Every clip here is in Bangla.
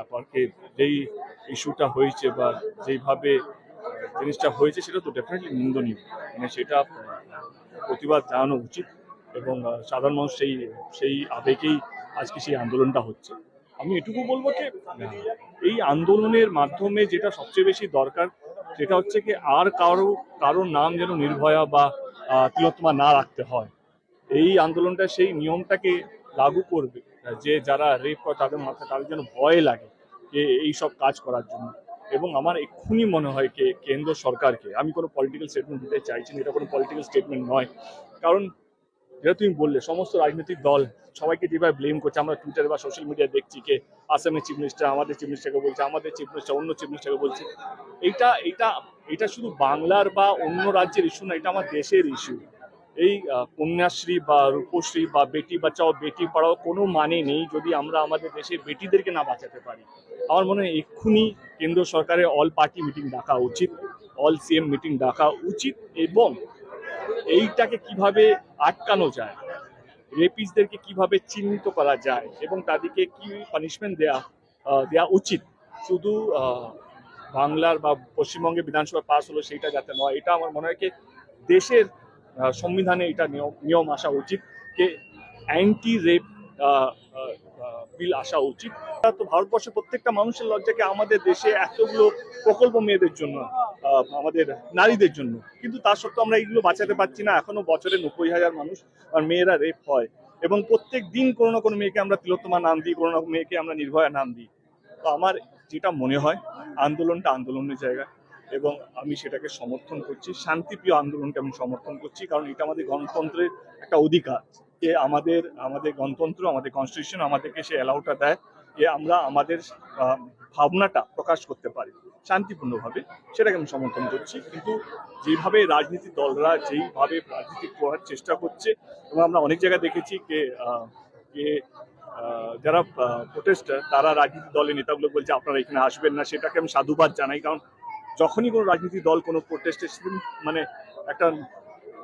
ব্যাপারকে যেই ইস্যুটা হয়েছে বা যেইভাবে জিনিসটা হয়েছে সেটা তো ডেফিনেটলি নিন্দনীয়। মানে সেটা প্রতিবাদ জানানো উচিত এবং সাধারণ মানুষ সেই সেই আবেগেই আজকে সেই আন্দোলনটা হচ্ছে। আমি এটুকু বলব যে এই আন্দোলনের মাধ্যমে যেটা সবচেয়ে বেশি দরকার সেটা হচ্ছে কি আর কারও কারোর নাম যেন নির্ভয়া বা আহ, তিলোত্তমা না রাখতে হয়। এই আন্দোলনটা সেই নিয়মটাকে লাগু করবে। যে যারা রেপ করে তাদের মাথায়, তাদের যেন ভয় লাগে যে এই সব কাজ করার জন্য। এবং আমার এক্ষুনি মনে হয় যে কেন্দ্র সরকারকে, আমি কোনো পলিটিক্যাল স্টেটমেন্ট দিতে চাইছি না, এটা কোনো পলিটিক্যাল স্টেটমেন্ট নয়। কারণ যেটা তুমি বললে, সমস্ত রাজনৈতিক দল সবাইকে যেভাবে ব্লেম করছে, আমরা টুইটারে বা সোশ্যাল মিডিয়ায় দেখছি কে, আসামের চিফ মিনিস্টার আমাদের চিফ মিনিস্টারকে বলছে, আমাদের চিফ মিনিস্টার অন্য চিফ মিনিস্টারকে বলছে। এইটা এটা এটা শুধু বাংলার বা অন্য রাজ্যের ইস্যু না, এটা আমার দেশের ইস্যু এই কন্যাশ্রী বা রূপশ্রী বা বেটি বাঁচাও, বেটি পড়াও কোনো মানে নেই যদি আমরা আমাদের দেশে বেটিদেরকে না বাঁচাতে পারি। আমার মনে হয় এক্ষুনি কেন্দ্র সরকারের অল পার্টি মিটিং ডাকা উচিত, অল সিএম মিটিং ডাকা উচিত এবং এইটাকে কীভাবে আটকানো যায়, রেপিসদেরকে কীভাবে চিহ্নিত করা যায় এবং তাদেরকে কি পানিশমেন্ট দেয়া দেয়া উচিত? শুধু বাংলার বা পশ্চিমবঙ্গে বিধানসভা পাস হলো সেইটা যাতে নয়, এটা আমার মনে হয় দেশের সংবিধানে এটা নিয়ম নিয়ম আসা উচিত যে অ্যান্টি রেপ বিল আসা উচিত। তো ভারতবর্ষের প্রত্যেকটা মানুষের লজ্জাকে আমাদের দেশে এতগুলো প্রকল্প মেয়েদের জন্য আমাদের নারীদের জন্য। কিন্তু তা সত্ত্বেও আমরা এইগুলো বাঁচাতে পারছি না। এখনও বছরে নব্বই হাজার মানুষ আর মেয়েরা রেপ হয়। এবং প্রত্যেক দিন কোনো না কোনো মেয়েকে আমরা তিলোত্তমা নাম দিই, কোনো না মেয়েকে আমরা নির্ভয়া নাম দিই। তো আমার যেটা মনে হয়, আন্দোলনটা আন্দোলনের জায়গা। এবং আমি সেটাকে সমর্থন করছি। শান্তিপ্রিয় আন্দোলনকে আমি সমর্থন করছি, কারণ এটা আমাদের গণতন্ত্রের একটা অধিকার। যে আমাদের আমাদের গণতন্ত্র, আমাদের কনস্টিটিউশন আমাদেরকে সে অ্যালাউটা দেয় যে আমরা আমাদের ভাবনাটা প্রকাশ করতে পারি শান্তিপূর্ণভাবে। সেটাকে আমি সমর্থন করছি। কিন্তু যেভাবে রাজনীতি দলরা যেইভাবে রাজনীতি করার চেষ্টা করছে, এবং আমরা অনেক জায়গায় দেখেছি যে যে যারা প্রোটেস্টার তারা রাজনীতি দলের নেতাগুলো বলছে, আপনারা এখানে আসবেন না। সেটাকে আমি সাধুবাদ জানাই, কারণ যখনই কোনো রাজনীতি দল কোনো প্রোটেস্টের মানে একটা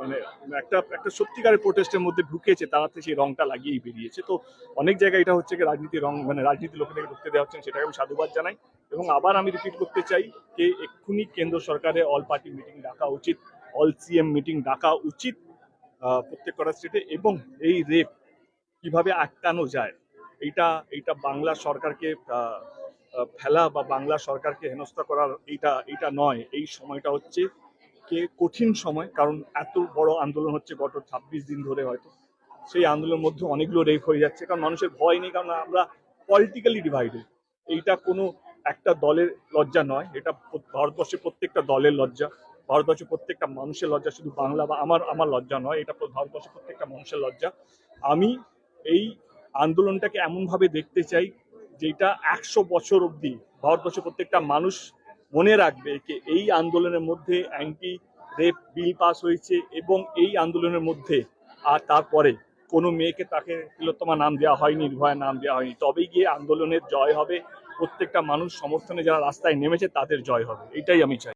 মানে একটা একটা সত্যিকারের প্রোটেস্টের মধ্যে ঢুকেছে তারাতে সেই রংটা লাগিয়েই বেরিয়েছে। তো অনেক জায়গায় এটা হচ্ছে কি রাজনীতি রং মানে রাজনীতি লোকেদেরকে ঢুকতে দেওয়া হচ্ছে, সেটাকে আমি সাধুবাদ জানাই। এবং আবার আমি রিপিট করতে চাই যে এক্ষুনি কেন্দ্র সরকারের অল পার্টি মিটিং ডাকা উচিত অল সিএম মিটিং ডাকা উচিত প্রত্যেক কটা স্টেটে এবং এই রেপ কীভাবে আটকানো যায়, এইটা এইটা বাংলা সরকারকে ফেলা বা বাংলা সরকারকে হেনস্থা করার এইটা এইটা নয়। এই সময়টা হচ্ছে কে কঠিন সময়, কারণ এত বড় আন্দোলন হচ্ছে গত ছাব্বিশ দিন ধরে হয়তো। সেই আন্দোলনের মধ্যে অনেকগুলো রেপ হয়ে যাচ্ছে, কারণ মানুষের ভয় নেই, কারণ আমরা পলিটিক্যালি ডিভাইডেড এইটা কোনো একটা দলের লজ্জা নয়, এটা ভারতবর্ষের প্রত্যেকটা দলের লজ্জা। ভারতবর্ষের প্রত্যেকটা মানুষের লজ্জা, শুধু বাংলা বা আমার আমার লজ্জা নয়, এটা ভারতবর্ষের প্রত্যেকটা মানুষের লজ্জা। আমি এই আন্দোলনটাকে এমনভাবে দেখতে চাই যেটা একশো বছর অবধি ভারতবর্ষের প্রত্যেকটা মানুষ মনে রাখবে যে এই আন্দোলনের মধ্যে অ্যান্টি রেপ বিল পাস হয়েছে এবং এই আন্দোলনের মধ্যে আর তারপরে কোনো মেয়েকে তাকে তিলোত্তমা নাম দেওয়া হয়নি, নির্ভয়া নাম দেওয়া হয়নি। তবে গিয়ে আন্দোলনের জয় হবে। প্রত্যেকটা মানুষ সমর্থনে যারা রাস্তায় নেমেছে তাদের জয় হবে। এটাই আমি চাই।